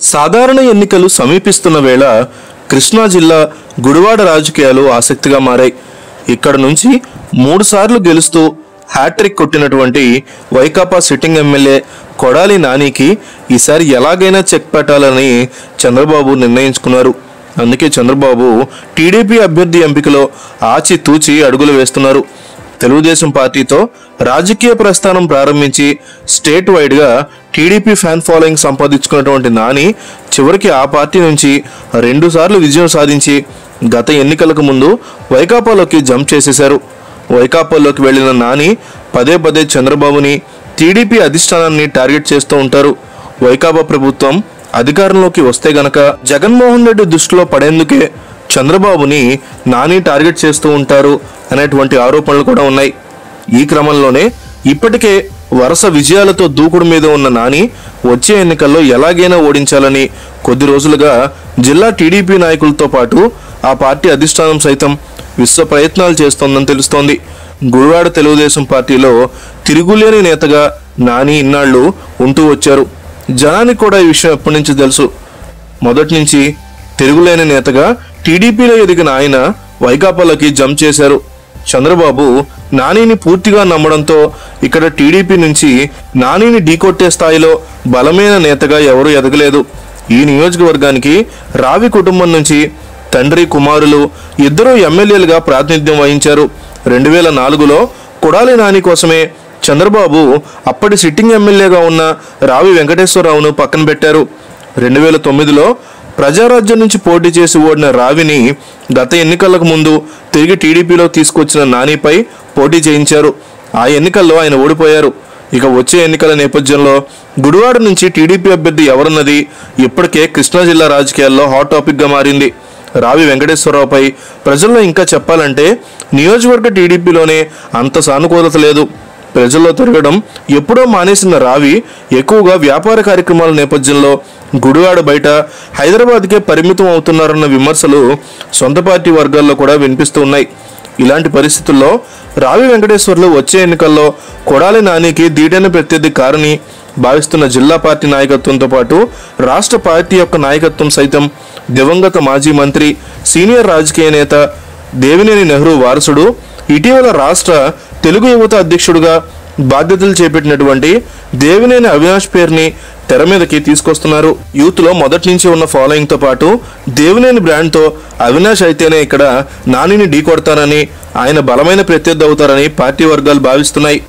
సాధారణ ఎన్నికలు సమీపిస్తున్న వేళ కృష్ణా జిల్లా గుడివాడ రాజకీయాలు ఆసక్తిగా మారాయి. ఇక్కడ నుంచి మూడుసార్లు గెలుస్తూ హ్యాట్రిక్ కొట్టినటువంటి వైకాపా సిట్టింగ్ ఎమ్మెల్యే కొడాలి నానికి ఈసారి ఎలాగైనా చెక్ పెట్టాలని చంద్రబాబు నిర్ణయించుకున్నారు. అందుకే చంద్రబాబు టీడీపీ అభ్యర్థి ఎంపికలో ఆచి తూచి అడుగులు వేస్తున్నారు. తెలుగుదేశం పార్టీతో రాజకీయ ప్రస్థానం ప్రారంభించి స్టేట్ వైడ్గా టీడీపీ ఫ్యాన్ ఫాలోయింగ్ సంపాదించుకున్నటువంటి నాని చివరికి ఆ పార్టీ నుంచి రెండుసార్లు విజయం సాధించి గత ఎన్నికలకు ముందు వైకాపాలోకి జంప్ చేసేశారు. వైకాపాలోకి వెళ్ళిన నాని పదే పదే చంద్రబాబుని టీడీపీ అధిష్టానాన్ని టార్గెట్ చేస్తూ ఉంటారు. వైకాపా ప్రభుత్వం అధికారంలోకి వస్తే గనక జగన్మోహన్ రెడ్డి దృష్టిలో పడేందుకే చంద్రబాబుని నాని టార్గెట్ చేస్తూ ఉంటారు అనేటువంటి ఆరోపణలు కూడా ఉన్నాయి. ఈ క్రమంలోనే ఇప్పటికే వరుస విజయాలతో దూకుడు మీద ఉన్న నాని వచ్చే ఎన్నికల్లో ఎలాగైనా ఓడించాలని కొద్ది రోజులుగా జిల్లా టీడీపీ నాయకులతో పాటు ఆ పార్టీ అధిష్టానం సైతం విశ్వ ప్రయత్నాలు చేస్తోందని తెలుస్తోంది. గుడివాడ తెలుగుదేశం పార్టీలో తిరుగులేని నేతగా నాని ఇన్నాళ్ళు ఉంటూ వచ్చారు. జనానికి కూడా ఈ విషయం ఎప్పటి నుంచి తెలుసు? మొదటి నుంచి తిరుగులేని నేతగా టీడీపీలో ఎదిగిన ఆయన వైకాపాలోకి జంప్ చేశారు. చంద్రబాబు నానిని పూర్తిగా నమ్మడంతో ఇక్కడ టీడీపీ నుంచి నానిని ఢీకొట్టే స్థాయిలో బలమైన నేతగా ఎవరూ ఎదగలేదు. ఈ నియోజకవర్గానికి రావి కుటుంబం నుంచి తండ్రి కుమారులు ఇద్దరూ ఎమ్మెల్యేలుగా ప్రాతినిధ్యం వహించారు. రెండు వేల నాలుగులో కొడాలి నాని కోసమే చంద్రబాబు అప్పటి సిట్టింగ్ ఎమ్మెల్యేగా ఉన్న రావి వెంకటేశ్వరరావును పక్కన పెట్టారు. రెండు వేల తొమ్మిదిలో ప్రజారాజ్యం నుంచి పోటీ చేసి ఓడిన రావిని గత ఎన్నికలకు ముందు తిరిగి టీడీపీలో తీసుకొచ్చిన నానిపై పోటీ చేయించారు. ఆ ఎన్నికల్లో ఆయన ఓడిపోయారు. ఇక వచ్చే ఎన్నికల నేపథ్యంలో గుడివాడ నుంచి టీడీపీ అభ్యర్థి ఎవరన్నది ఇప్పటికే కృష్ణా జిల్లా రాజకీయాల్లో హాట్ టాపిక్గా మారింది. రావి వెంకటేశ్వరరావుపై ప్రజల్లో ఇంకా చెప్పాలంటే నియోజకవర్గ టీడీపీలోనే అంత సానుకూలత లేదు. ప్రజల్లో తిరగడం ఎప్పుడో మానేసిన రావి ఎక్కువగా వ్యాపార కార్యక్రమాల నేపథ్యంలో గుడివాడ బయట హైదరాబాద్కే పరిమితం అవుతున్నారన్న విమర్శలు సొంత పార్టీ వర్గాల్లో కూడా వినిపిస్తూ ఉన్నాయి. ఇలాంటి పరిస్థితుల్లో రావి వెంకటేశ్వర్లు వచ్చే ఎన్నికల్లో కొడాలి నానికి దీటైన ప్రత్యర్థి కారని భావిస్తున్న జిల్లా పార్టీ నాయకత్వంతో పాటు రాష్ట్ర పార్టీ యొక్క నాయకత్వం సైతం దివంగత మాజీ మంత్రి సీనియర్ రాజకీయ నేత దేవినేని నెహ్రూ వారసుడు ఇటీవల రాష్ట్ర తెలుగు యువత అధ్యక్షుడిగా బాధ్యతలు చేపట్టినటువంటి దేవినేని అవినాష్ పేరుని తెర మీదకి తీసుకొస్తున్నారు. యూత్లో మొదటి నుంచి ఉన్న ఫాలోయింగ్తో పాటు దేవినేని బ్రాండ్తో అవినాష్ అయితేనే ఇక్కడ నానిని ఢీకొడతారని ఆయన బలమైన ప్రత్యర్థి అవుతారని పార్టీ వర్గాలు భావిస్తున్నాయి.